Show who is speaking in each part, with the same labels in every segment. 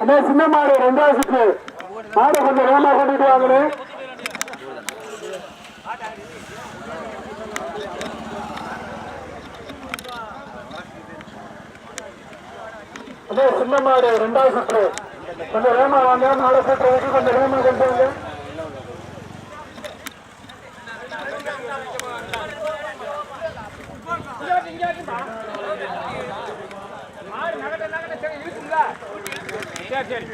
Speaker 1: அண்ணே சின்ன மாடு ரெண்டாவது சுற்று. மாடு கொஞ்சம் வேகமா கொண்டுட்டு வாங்கண்ணே. அண்ணே சின்ன மாடு ரெண்டாவது சுற்று. கொஞ்சம் வேகமா வாங்க மாடு சுற்றுறதுக்கு கொஞ்சம் வேகமா கொண்டு வாங்க.
Speaker 2: சரி சரி.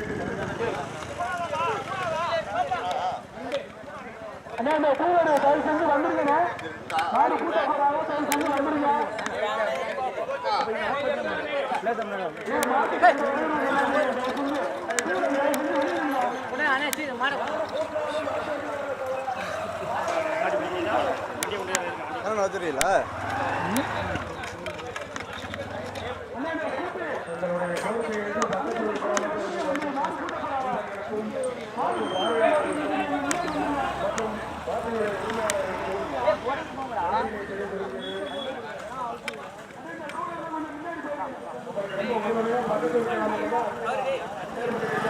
Speaker 1: அண்ணே இந்த டூவீலர் தயவு செஞ்சு வந்துருங்கண்ணே. மாடு கூட்ட போறாங்க தயவு செஞ்சு வந்துருங்க.
Speaker 3: தெரியல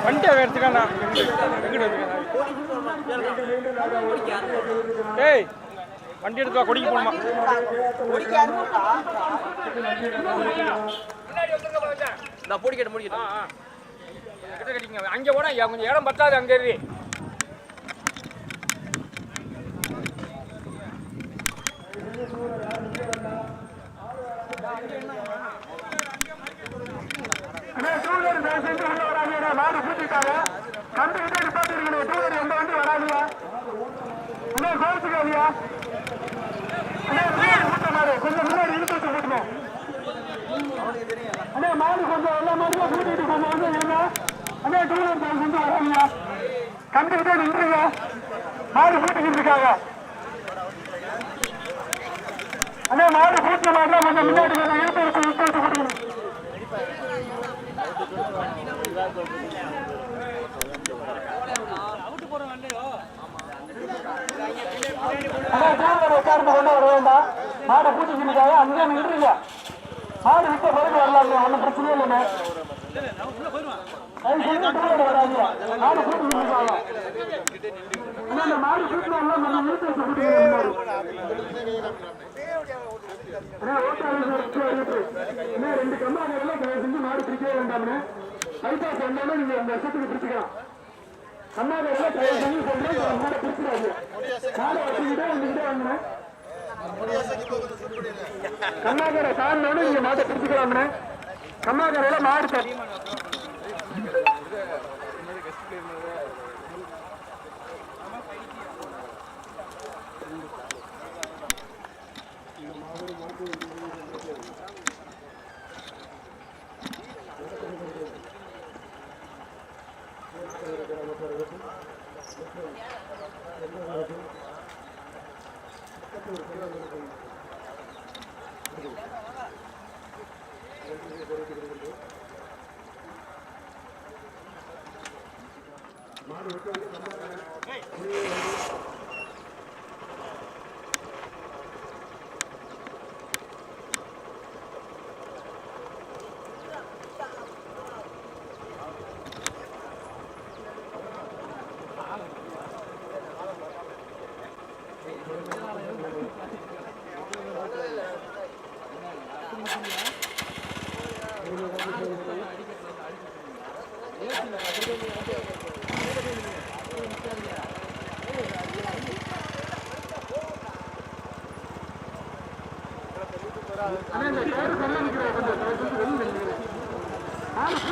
Speaker 2: வண்டி அவன் ஏய் வண்டி எடுத்து கொடிக்கு போகணுமா?
Speaker 4: நான் பிடிக்கட்டு முடிக்கட்டு
Speaker 2: ஆ ஆ. கிட்ட கட்டிங்க அங்கே போனா கொஞ்சம் இடம் பத்தாது அங்கே இரு
Speaker 1: அண்ணே டூவீலர் தயவு செஞ்சு உள்ள வராதீங்க மாடு எந்த வண்டி கோவிச்சுக்காதியா கொஞ்சம் முன்னாடி இழுத்து வச்சு கூட்டணும் அண்ணே மாடு கொஞ்சம் எல்லா மாடுமே கூட்டிட்டு கொஞ்சம் வந்து என்ன அண்ணா டூவீலர் தயவு செஞ்சு வராதீங்க கண்டு கிட்ட நின்றுங்க மாடு பூட்டிக்கிட்டு இருக்காங்க. அண்ணா மாடு பூட்டின மாடுலாம் கொஞ்சம் முன்னாடி கொஞ்சம் இழுத்து வச்சு இழுத்து வச்சு கூட்டிக்கணும் அண்ணா டிரைவர் உட்கார்ந்து கொண்டு வர வேண்டாம். மாடை பூட்டிக்கிட்டாங்க அங்கே நின்றுங்க மாடு விட்ட பிறகு வரலாங்க. ஒன்றும் பிரச்சனையே இல்லைண்ணே. ரெண்டு கம்பாங்க தயவு செஞ்சு மாடு பிடிக்கவே வேண்டாம்ண்ணே பைபாஸ் வந்தாலும் நீங்க அந்த வருஷத்துக்கு பிடிச்சிக்கலாம் கம்மாக்கரை தயவு செஞ்சு சொல்றேன் மாடை பிடிச்சிடாது மாடை வச்சுக்கிட்டே வந்துக்கிட்டே வாங்கினேன் கம்மாக்கரை தாண்டினோட நீங்க மாட்டை பிடிச்சிக்கலாம்ண்ணே கம்மாக்கரையில மாடு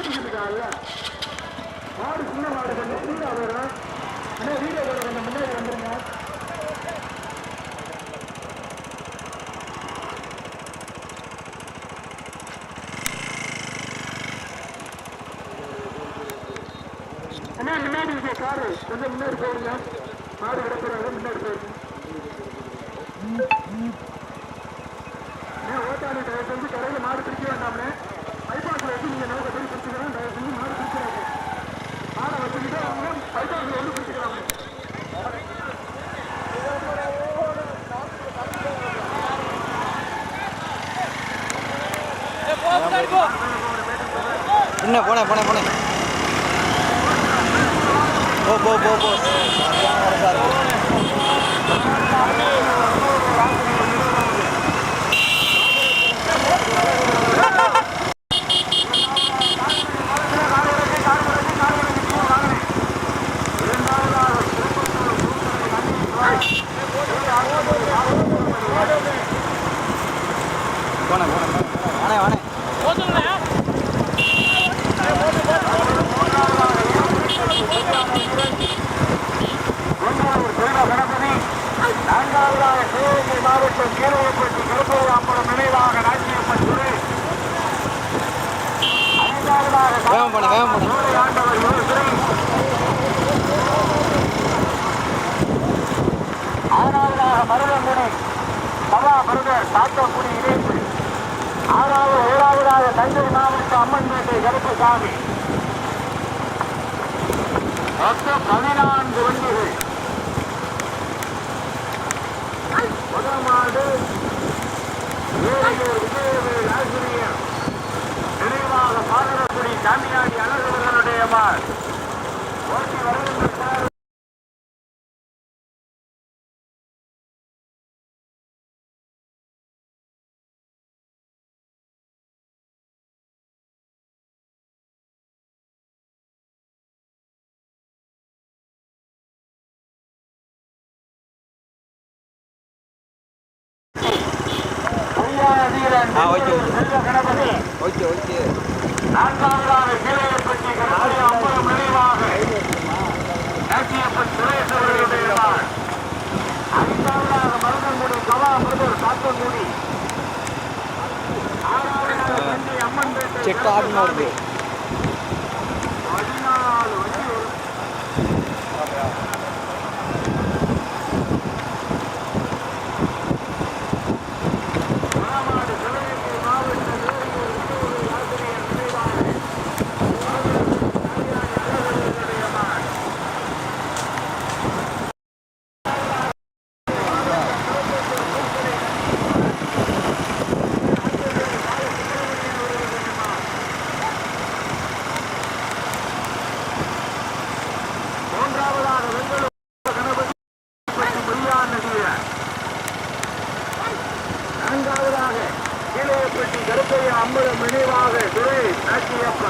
Speaker 1: மாடு இருக்காங்கல்ல மாடு சின்ன மாடு கொஞ்சம் ஸ்பீடாக வரும் அண்ணா வீடியோ கொஞ்சம் முன்னாடி வந்துருங்க. அண்ணா முன்னாடி இருக்க காரு. கொஞ்சம் முன்னாடி போடுங்க மாடு கிடக்குறாங்க முன்னாடி போயிருங்க. அண்ணா தயவு செஞ்சு கடையில் மாடு பிடிக்க வேண்டாம்னே பைபாஸில் வச்சு நீங்கள் நோக்க வச்சுக்கிறோம் தயவு செஞ்சு மாடு பிடிக்கிறாங்க மாடை வச்சுக்கிட்டு அவங்க பைசாக்கு வந்து பிடிச்சிக்கிறாங்க
Speaker 5: என்ன போன போன போன. போ போ போ போ.
Speaker 2: चेक का நான்காவதாக கீழப்பட்டி கருப்பைய அம்பது நினைவாக துறை நாட்டியப்ப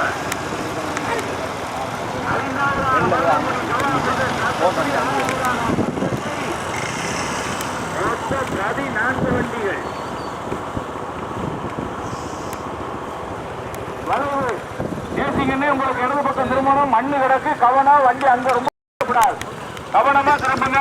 Speaker 2: பதினான்கு வண்டிகள் வரவு பேசிக்கின்னு உங்களுக்கு இடது பக்கம் திருமணம் மண்ணு கிடக்கு கவனம் வண்டி அங்க ரொம்ப கவனமா திரும்புங்க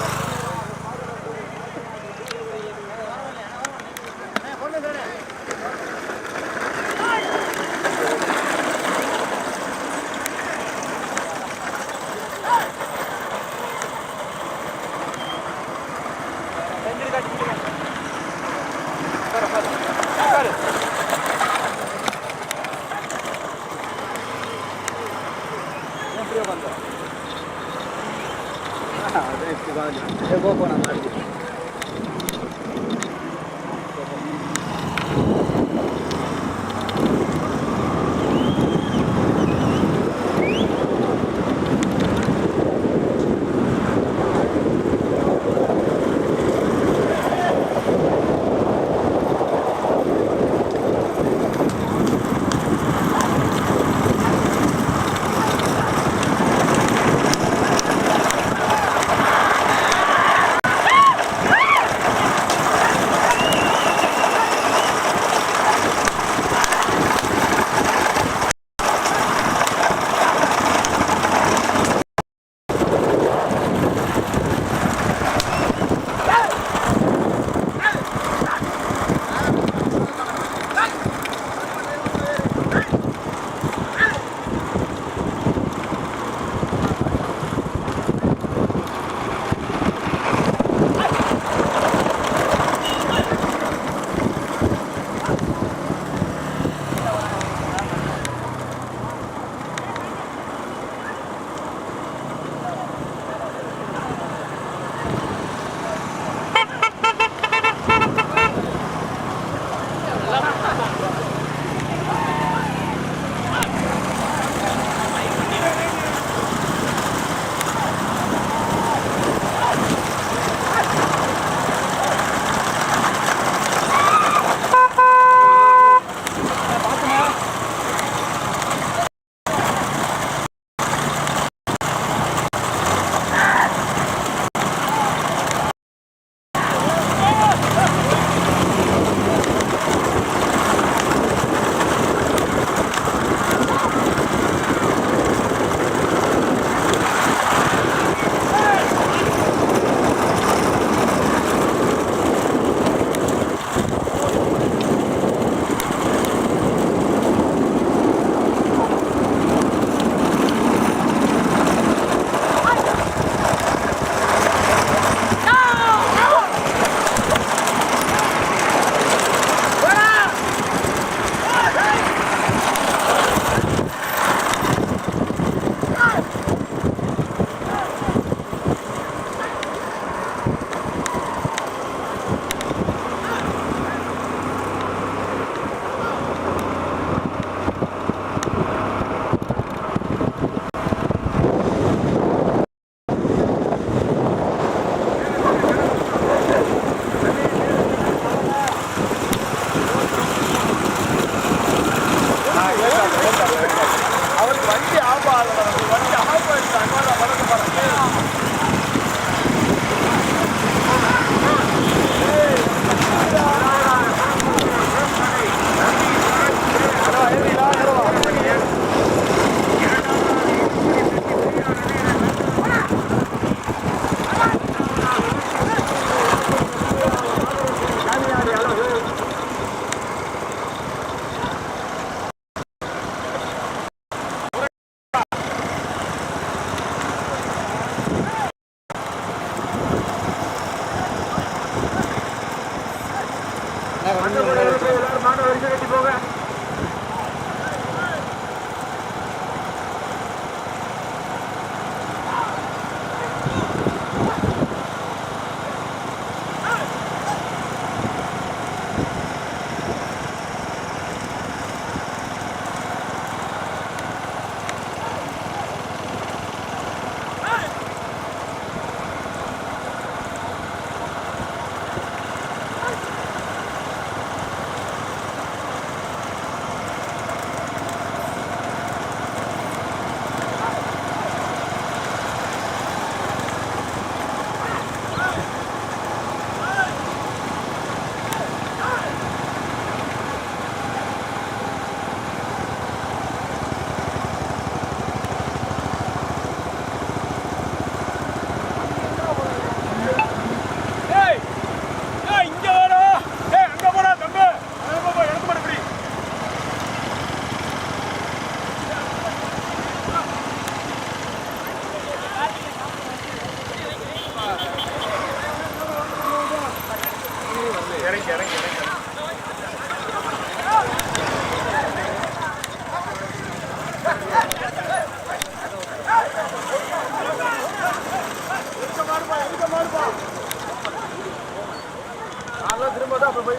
Speaker 2: திரும்ப தான் அப்புறம்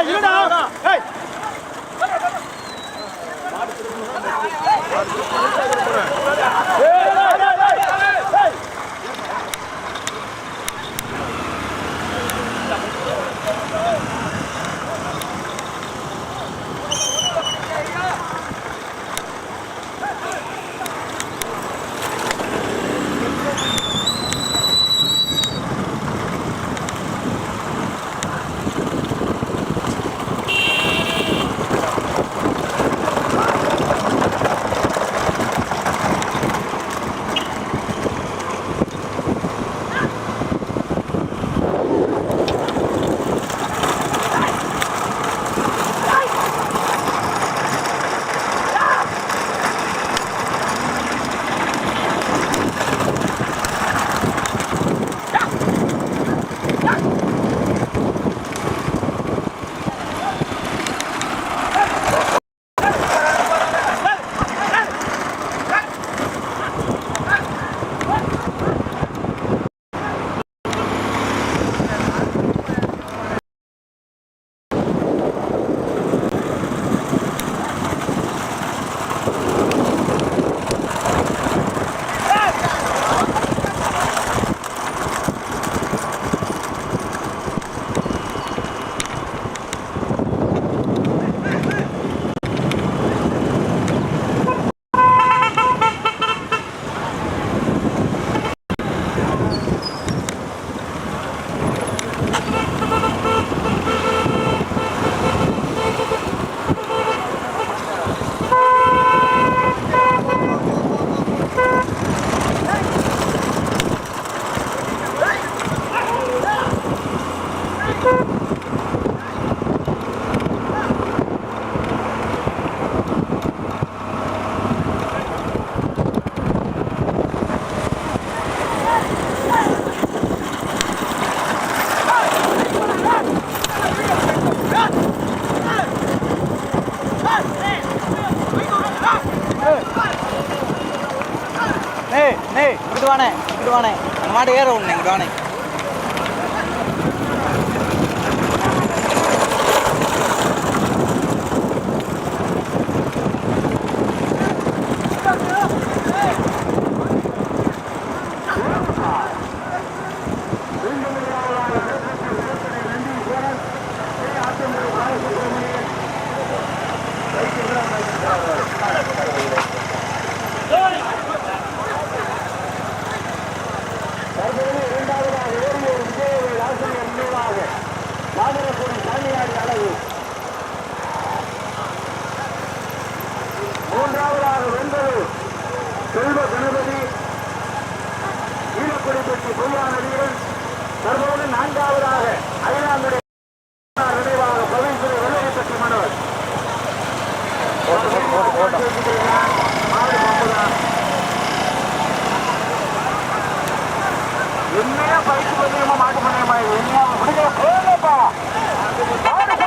Speaker 2: போயிட்டு ஏய் ஏய் இருடா இருடா ஏய்
Speaker 5: ஏய் இங்கிட்டு வானே இங்கிட்டு வானே அந்த மாட்டு ஏற ஒன்று இங்கிட்டு வானே செல்வ கணபதி ஈழக்குடிப்பட்டி பொய்யான வீரன் தற்போது நான்காவதாக ஐநாங்குடி நினைவாக பவித்திர வெள்ளரிப்பட்டி மனோர் என்னையா பைக்கு பண்ணியமா மாட்டு பண்ணியமா என்னையா விடுங்க போங்கப்பா. மாடு மாட்டு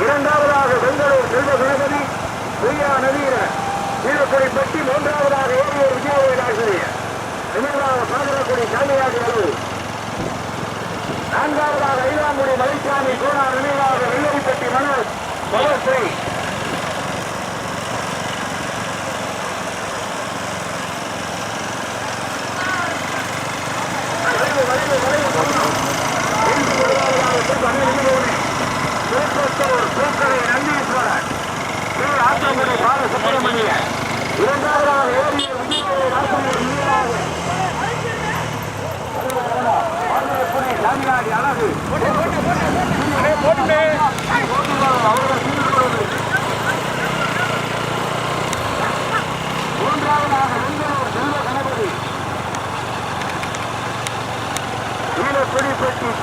Speaker 5: இரண்டாவதாக பெங்களூர் செல்வ கணபதி பொய்யா நவீன கீழக்குடிப்பட்டி மூன்றாவதாக ஏரியூர் விஜயவேல் ஆசிரியர் நினைவாக பாதரக்குடி சாமியாடி அளவு நான்காவதாக ஐலாங்குடி மலைசாமி கோனார் நினைவாக வெள்ளரிப்பட்டி மனோஜ் பவஸ்ரீ வளைவு, வளைவு, வளைவு. ஐந்து முதலாவதாக திருப்பணி நினைவோனே. திருப்பத்தூர் பூக்கடை நந்தீஸ்வரன் திரு ஆத்தங்குடி பாலசுப்பிரமணியன் இரண்டாவதாக ஏரியூர் விஜயவேல் ஆசிரியர் நினைவாக பாதரக்குடி சாமியாடி அழகு
Speaker 1: போட்டுமே
Speaker 5: அவர்கள்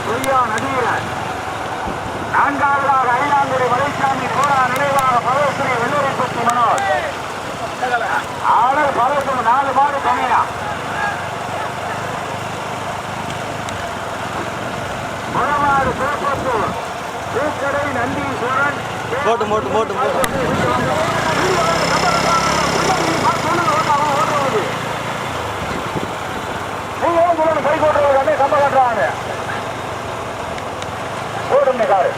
Speaker 5: பொய்யா நதீரன் நான்காவதாக ஐலாங்குடி மலைசாமி கோரா நினைவாக பவஸ்ரீ வெள்ளரிப்பட்டி மனோஜ் ஆளர் பவசம் நாலு மாடு தனியா முழமாடு திருப்பத்தூர்
Speaker 2: போட்டு போட்டு போட்டு போட்டு
Speaker 5: கை கட்டுறாங்க போடுங்க காரு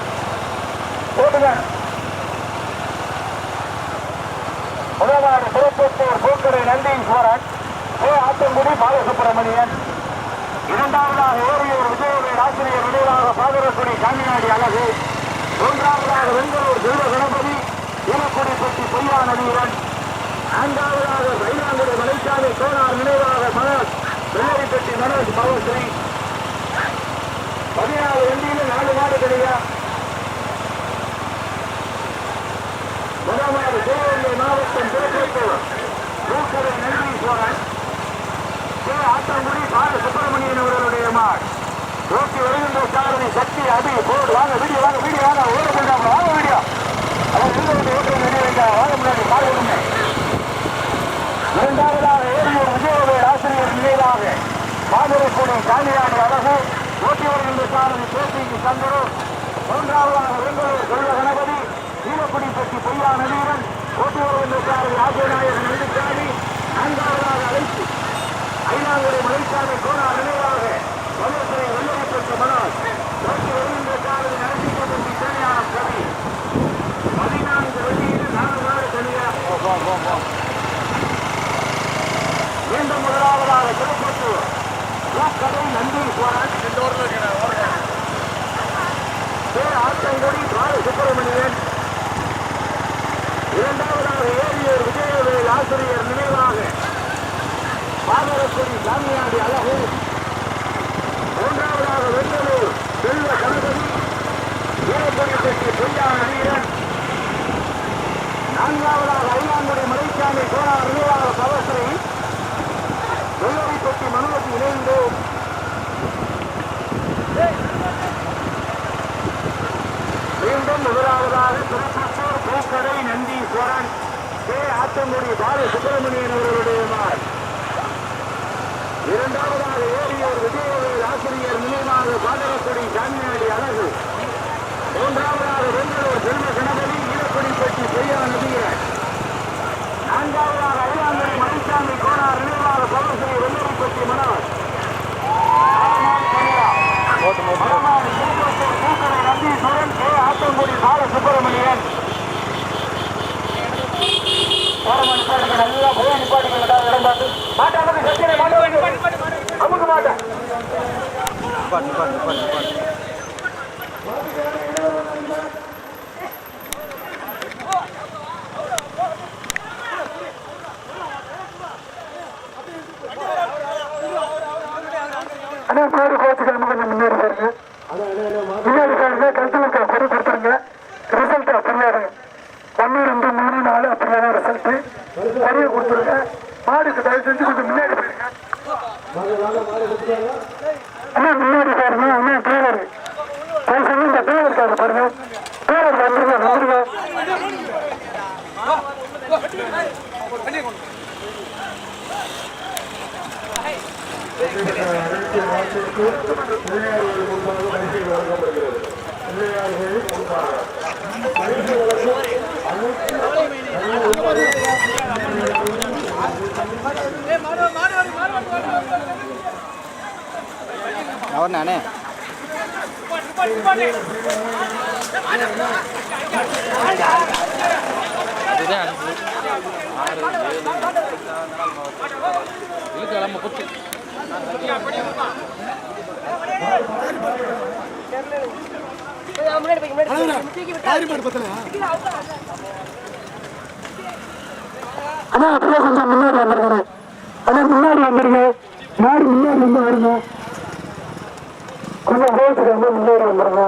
Speaker 5: போட்டுங்க முதலாவது திருப்பத்தூர் பூக்கடை நந்தீஸ்வரன் ஏ ஆத்தங்குடி பாலசுப்பிரமணியன் இரண்டாவதாக ஓரியூர் விஜயவேல் ஆசிரியர் நினைவாக பாதரக்குடி காமிநாடி அழகு. மூன்றாவதாக வெங்கலூர் தெய்வ கணபதி ஈழக்குடிப்பட்டி பொய்யா நதியுடன். நான்காவதாக மயிலாங்குடி மலைசாமி கோனார் நினைவாக மனோஜ் வெள்ளரிப்பட்டி மனோஜ் பவஸ்ரீ பதினாறு வண்டியில் நாலு மாடு கிடையா முதலாவது சிவகங்கை மாவட்டம் திருப்பத்தூர் பூக்கடை நந்தீஸ்வரன் கே ஆத்தங்குடி பால சுப்பிரமணியன் அவர்களுடைய நோக்கி வருகின்ற சாரதி சக்தி அபி போடு வாங்க வீடியோ வாங்க வீடியோ வாங்க ஓட போயிடாம வாங்க வீடியோ. அவர் எங்க வந்து ஓட்டுறது வெளியே வேண்டாம் வாங்க முன்னாடி கால் விடுங்க இரண்டாவதாக ஏரியூர் விஜயவேல் ஆசிரியர் நினைவாக பாதுரைக்குடி காலியாடி அழகு. ஓட்டி வருகின்ற சாரதி பேசிக்கு சந்தரு மூன்றாவதாக வெங்கலூர் செல்வ கணபதி. ஈழக்குடிப்பட்டி பொய்யா நதியுடன் ஓட்டி வருகின்ற சாரதி ஆசிரியநாயகன் நெல்லிச்சாமி நான்காவதாக அழைத்து ஐநாங்குடி மலைச்சாமி கோணா நினைவாக மீண்டும் முதலாவதாக திருப்பத்தூர் பூக்கடை நந்தீஸ்வரன் கே ஆத்தங்குடி பால சுப்பிரமணியன் இரண்டாவதாக ஏரியூர் விஜயவேல் ஆசிரியர் நினைவாக பாதரக்குடி சாமியாடி அழகு மூன்றாவதாக வெங்கலூர் செல்வ கணபதி ஈரக்குடி பெட்டி பொய்யான வீரன் நான்காவதாக ஐயாங்குடி மலைச்சாமி கோணார் நினைவாக பவஸ்ரீ தொட்டி மனுவத்தி இணைந்து மீண்டும் முதலாவதாக திருச்சூர் பூக்கடை நந்தி சோரன் கே ஆத்தங்குடி பால சுப்பிரமணியன் அவர்களுடைய மார் இரண்டாவதாக ஏரியூர் விஜயவேல் ஆசிரியர் நினைவாக பாதரக்குடி சாமியாடி அழகு மூன்றாவதாக வெங்கலூர் ஜென்ம கணபதி ஈழக்குடிப்பட்டி பெய்யா நதியன் நான்காவதாக ஐயாங்குடி மணிசாமி கோனார் நினைவாக பவஸ்ரீ வெள்ளரிப்பட்டி மனோஜ்
Speaker 2: போட்டு போட்டு
Speaker 5: மலமாடு திருப்பத்தூர் பூக்கடை நந்தீஸ்வரன் கே ஆத்தங்குடி
Speaker 1: பால சுப்பிரமணியன் நல்லா போய் இடம் பார்த்து. சத்தியனை அமுக்கு
Speaker 2: நிப்பாட்டு நிப்பாட்டு நிப்பாட்டு
Speaker 1: அண்ணா மாடு கோச்சுக்காம கொஞ்சம் முன்னாடி பாருங்க முன்னாடி பாருங்க கழுத்துல படி கொடுத்துருங்க ரிசல்ட் அப்படியே இருக்கு ஒன்று ரெண்டு மூணு நாலு அப்படியே தான் ரிசல்ட் படியை கொடுத்துருங்க மாடுக்கு தயவு செஞ்சு கொஞ்சம் முன்னாடி போயிருங்க அண்ணா முன்னாடி பாருங்க அண்ணா டிரைவர் தயவு செஞ்சு இந்த டிரைவர் இருக்காரு பாருங்க டிரைவர் வந்துருங்க வந்துருங்க
Speaker 2: அவர்ண்ணே
Speaker 1: அண்ணா அப்படியே கொஞ்சம் முன்னாடி வந்துருங்க அண்ணா முன்னாடி வந்துருங்க மாடு முன்னாடி வந்து வருங்க கொஞ்சம் கோச்சுக்கு வந்து முன்னாடி வந்துருங்க